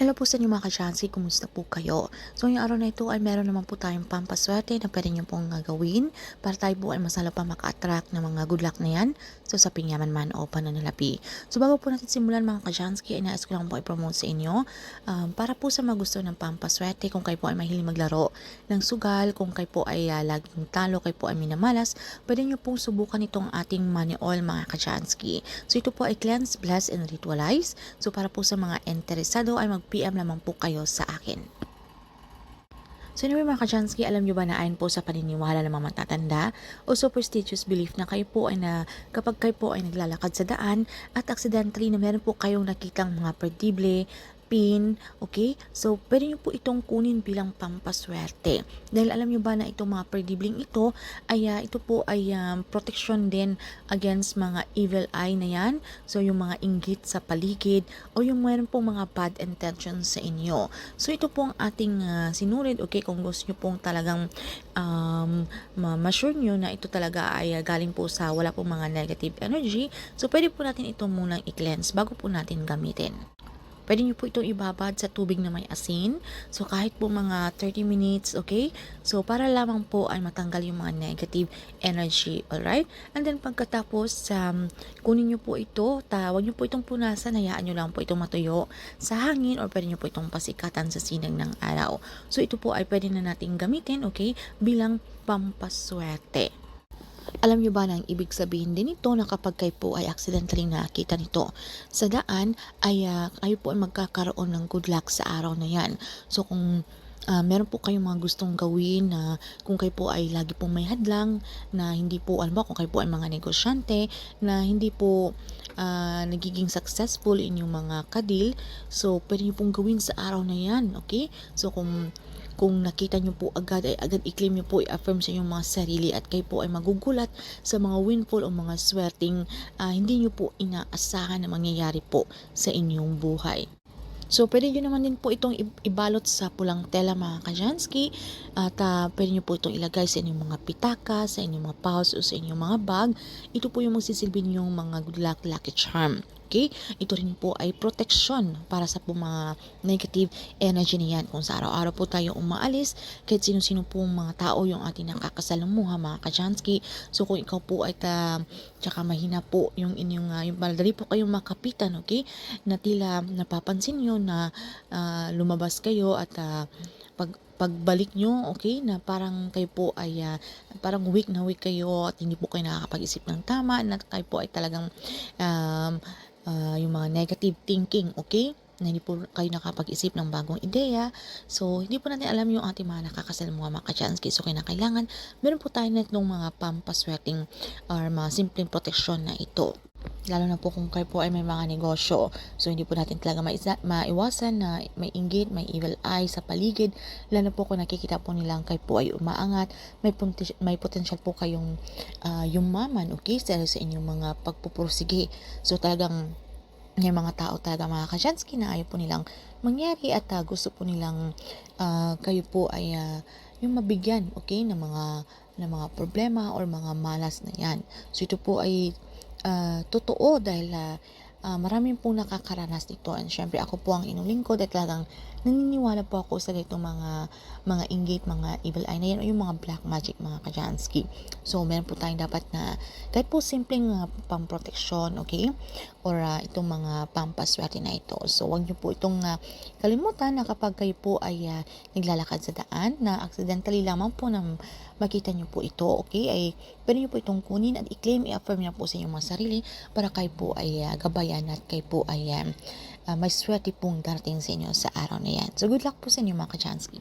Hello po sa inyo mga ka-Chansey, kumusta po kayo? So ngayong araw na ito ay meron naman po tayong pampaswerte na pwede nyo pong uh, gawin para tayo po ay masala pa maka-attract ng mga good luck na yan. So sa pingyaman man o pananalapi. So bago po natin simulan mga ka-Chansey, ay nais ko lang po i-promote sa inyo um, para po sa mga gusto ng pampaswerte kung kayo po ay mahilig maglaro ng sugal, kung kayo po ay uh, laging talo, kayo po ay minamalas, pwede nyo pong subukan itong ating money oil mga ka-Chansey. So ito po ay cleanse, bless, and ritualize. So para po sa mga interesado ay mag-PM lamang po kayo sa akin. So anyway mga kachansky, alam nyo ba na ayon po sa paniniwala ng mga matatanda o superstitious belief na kayo po ay na kapag kayo po ay naglalakad sa daan at accidentally na meron po kayong nakitang mga perdible, pin, okay? So, pwede nyo po itong kunin bilang pampaswerte. Dahil alam nyo ba na itong mga perdibling ito, ay ah, ito po ay um, protection din against mga evil eye na yan. So, yung mga inggit sa paligid o yung meron pong mga bad intentions sa inyo. So, ito po ang ating ah, sinurid, okay? Kung gusto nyo pong talagang um, ma- ma-sure nyo na ito talaga ay ah, galing po sa wala pong mga negative energy. So, pwede po natin ito munang i-cleanse bago po natin gamitin. Pwede nyo po itong ibabad sa tubig na may asin. So, kahit po mga 30 minutes, okay? So, para lamang po ay matanggal yung mga negative energy, alright? And then, pagkatapos, um, kunin nyo po ito, tawag nyo po itong punasan, hayaan nyo lang po itong matuyo sa hangin or pwede nyo po itong pasikatan sa sinag ng araw. So, ito po ay pwede na nating gamitin, okay? Bilang pampaswerte. Alam nyo ba na ang ibig sabihin din ito na kapag kayo po ay accidentally nakita nito sa daan, ay ah, kayo po ay magkakaroon ng good luck sa araw na yan. So kung ah, meron po kayong mga gustong gawin na kung kayo po ay lagi pong may hadlang na hindi po, alam mo, kung kayo po ay mga negosyante na hindi po ah, nagiging successful in yung mga kadil, so pwede nyo pong gawin sa araw na yan, okay? So kung kung nakita nyo po agad ay agad i-claim nyo po i-affirm sa inyong mga sarili at kayo po ay magugulat sa mga windfall o mga swerting ah, hindi nyo po inaasahan na mangyayari po sa inyong buhay. So, pwede nyo naman din po itong ibalot sa pulang tela mga kajansky at ah, pwede nyo po itong ilagay sa inyong mga pitaka, sa inyong mga pouch o sa inyong mga bag. Ito po yung magsisilbi ninyong mga good luck lucky charm. Okay? Ito rin po ay protection para sa po mga negative energy na yan. Kung sa araw-araw po tayo umaalis, kahit sino-sino po mga tao yung ating nakakasalamuha, mga kajansky. So, kung ikaw po ay ta, tsaka mahina po yung inyong, uh, yung madali po kayong makapitan, okay? Na tila napapansin nyo na ah, lumabas kayo at ah, pag pagbalik nyo, okay, na parang kayo po ay ah, parang weak na weak kayo at hindi po kayo nakakapag-isip ng tama na kayo po ay talagang um, ah, yung mga negative thinking, okay? na hindi po kayo nakapag-isip ng bagong ideya. So, hindi po natin alam yung ating mga nakakasalamuha mga ka-chansky. So, kailangan meron po tayo na itong mga pampaswerting or mga simpleng proteksyon na ito. Lalo na po kung kayo po ay may mga negosyo. So, hindi po natin talaga maisa, maiwasan na may inggit, may evil eye sa paligid. Lalo na po kung nakikita po nilang kayo po ay umaangat. May, punti- may potential po kayong uh, yumaman, okay? Sa, sa inyong mga pagpupursige. So, talagang may mga tao talaga mga kajansky na ayaw po nilang mangyari at uh, gusto po nilang uh, kayo po ay uh, yung mabigyan, okay, ng mga ng mga problema or mga malas na yan. So, ito po ay uh, totoo dahil uh, uh, maraming po nakakaranas nito and syempre ako po ang inyong lingkod at talagang naniniwala po ako sa itong mga mga inggit, mga evil eye na yan o yung mga black magic mga kajansky. So meron po tayong dapat na kahit po simpleng uh, pamproteksyon, okay? Or uh, itong mga pampaswerte na ito. So wag niyo po itong uh, kalimutan na kapag kayo po ay uh, naglalakad sa daan na accidentally lamang po na makita niyo po ito, okay? Ay pwede niyo po itong kunin at i-claim, i-affirm niyo po sa inyong mga sarili para kayo po ay uh, gabayan at kayo po ay um, uh, may swerte pong darating sa inyo sa araw na yan. So, good luck po sa inyo mga kachansky.